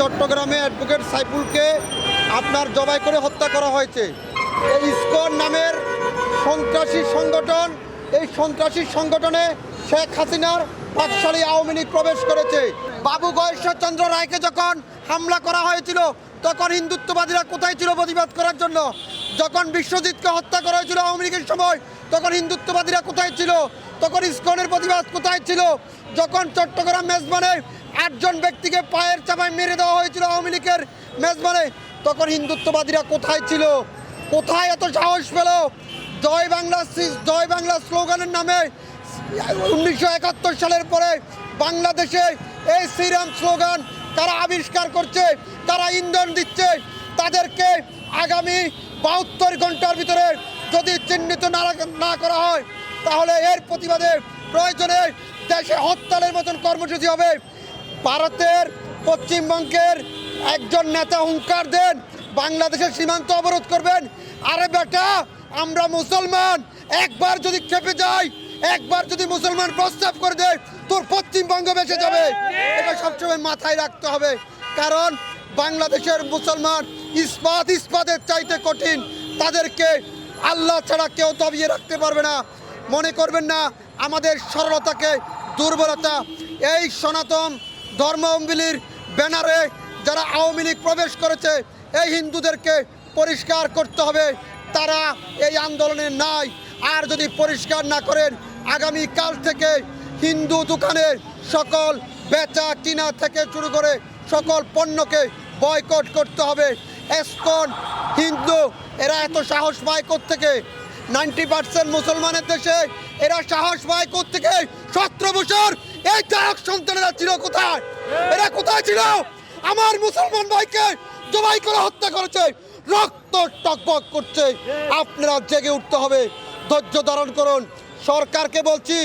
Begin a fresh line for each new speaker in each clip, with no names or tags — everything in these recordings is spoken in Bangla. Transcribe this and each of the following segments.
চট্টগ্রামে অ্যাডভোকেট সাইফুলকে আপনার জবাই করে হত্যা করা হয়েছে। এই ইসকন নামের সন্ত্রাসী সংগঠন, এই সন্ত্রাসী সংগঠনে শেখ হাসিনার পাকশালী আওয়ামী লীগ প্রবেশ করেছে। বাবু গয়েশ্বরচন্দ্র রায়কে যখন হামলা করা হয়েছিল, তখন হিন্দুত্ববাদীরা কোথায় ছিল প্রতিবাদ করার জন্য? যখন বিশ্বজিৎকে হত্যা করা হয়েছিল আওয়ামী লীগের সময়, তখন হিন্দুত্ববাদীরা কোথায় ছিল? তখন ইসকনের প্রতিবাদ কোথায় ছিল? যখন চট্টগ্রাম মেজবানে আটজন ব্যক্তিকে পায়ের চাপায় মেরে দেওয়া হয়েছিল আওয়ামী লীগের মেজবানে। তখন হিন্দুত্ববাদীরা কোথায় ছিল? কোথায় এত সাহস পেল? জয় বাংলা জয় বাংলা স্লোগানের নামে উনিশশো একাত্তর সালের পরে বাংলাদেশে এই শ্রীরাম স্লোগান তারা আবিষ্কার করছে, তারা ইন্ধন দিচ্ছে। তাদেরকে আগামী বাহাত্তর ঘণ্টার ভিতরে যদি চিহ্নিত না করা হয়, তাহলে এর প্রতিবাদে প্রয়োজনে দেশে হরতালের মতন কর্মসূচি হবে। ভারতের পশ্চিমবঙ্গের একজন নেতা হুঙ্কার দেন, বাংলাদেশের সীমান্ত অবরোধ করবেন। আরে বেটা, আমরা মুসলমান। একবার যদি খেপে যাই, একবার যদি মুসলমান প্রস্তাব করে দেয়, তোর পশ্চিমবঙ্গ বেঁচে যাবে। এটা সবসময় মাথায় রাখতে হবে, কারণ বাংলাদেশের মুসলমান ইস্পাত ইস্পাতের চাইতে কঠিন। তাদেরকে আল্লাহ ছাড়া কেউ দাবিয়ে রাখতে পারবে না। মনে করবেন না, আমাদের সরলতাকে, দুর্বলতা, এই সনাতন ধর্মাবলীর ব্যানারে যারা আওয়ামী লীগ প্রবেশ করেছে, এই হিন্দুদেরকে পরিষ্কার করতে হবে। তারা এই আন্দোলনে নাই। আর যদি পরিষ্কার না করেন আগামী কাল থেকে হিন্দু দোকানের সকল বেচা কিনা থেকে শুরু করে সকল পণ্যকে বয়কট করতে হবে। এসকন হিন্দু, এরা এত সাহস পায় থেকে নাইনটি পার্সেন্ট মুসলমানের দেশে এরা সাহস পায় থেকে সতেরো বছর এই চারক সন্তানেরা ছিল কোথায়? এরা কোথায় ছিল? আমার মুসলমান ভাইকে জবাই করে হত্যা করেছে, রক্ত টকবক করছে। আপনারা জেগে উঠতে হবে, ধৈর্য ধারণ করুন। সরকারকে বলছি,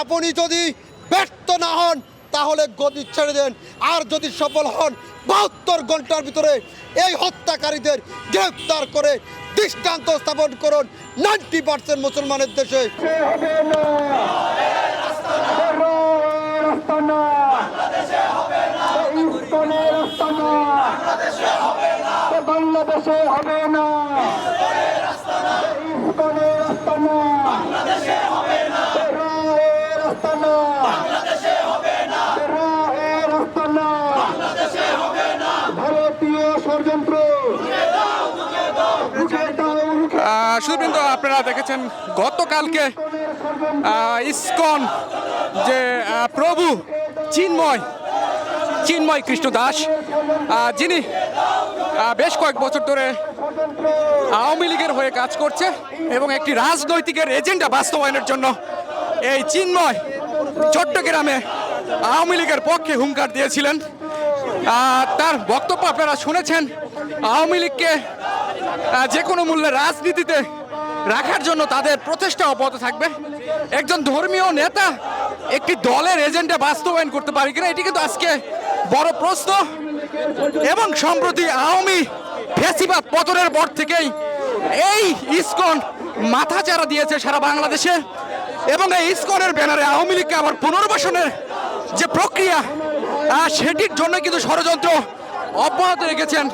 আপনি যদি ব্যর্থ না হন, তাহলে গদি ছেড়ে দেন। আর যদি সফল হন, বাহাত্তর ঘণ্টার ভিতরে এই হত্যাকারীদের গ্রেফতার করে দৃষ্টান্ত স্থাপন করুন। নাইনটি পার্সেন্ট মুসলমানের দেশে।
বাংলাদেশে হবে না। ইস্কনের ভারতীয় ষড়যন্ত্র।
সুধীবৃন্দ আপনারা দেখেছেন গতকালকে ইসকন যে প্রভু চিন্ময় চিন্ময় কৃষ্ণ দাস যিনি বেশ কয়েক বছর ধরে আওয়ামী লীগের হয়ে কাজ করছে এবং একটি রাজনৈতিকের এজেন্ডা বাস্তবায়নের জন্য এই চিন্ময় চট্টগ্রামে আওয়ামী লীগের পক্ষে হুঙ্কার দিয়েছিলেন। তার বক্তব্য আপনারা শুনেছেন, আওয়ামী লীগকে যে কোনো মূল্যে রাজনীতিতে রাখার জন্য তাদের প্রচেষ্টা অব্যাহত থাকবে। একজন ধর্মীয় নেতা একটি দলের এজেন্ডা বাস্তবায়ন করতে পারে কিনা, এটি কিন্তু আজকে বড় প্রশ্ন। এবং সম্প্রতি আওয়ামী ফেসিবাদ পতনের পর থেকেই এই ইসকন মাথাচাড়া দিয়েছে সারা বাংলাদেশে। এবং এই ইসকনের ব্যানারে আওয়ামী লীগকে আবার পুনর্বাসনের যে প্রক্রিয়া সেটির জন্য কিন্তু ষড়যন্ত্র অব্যাহত রেখেছেন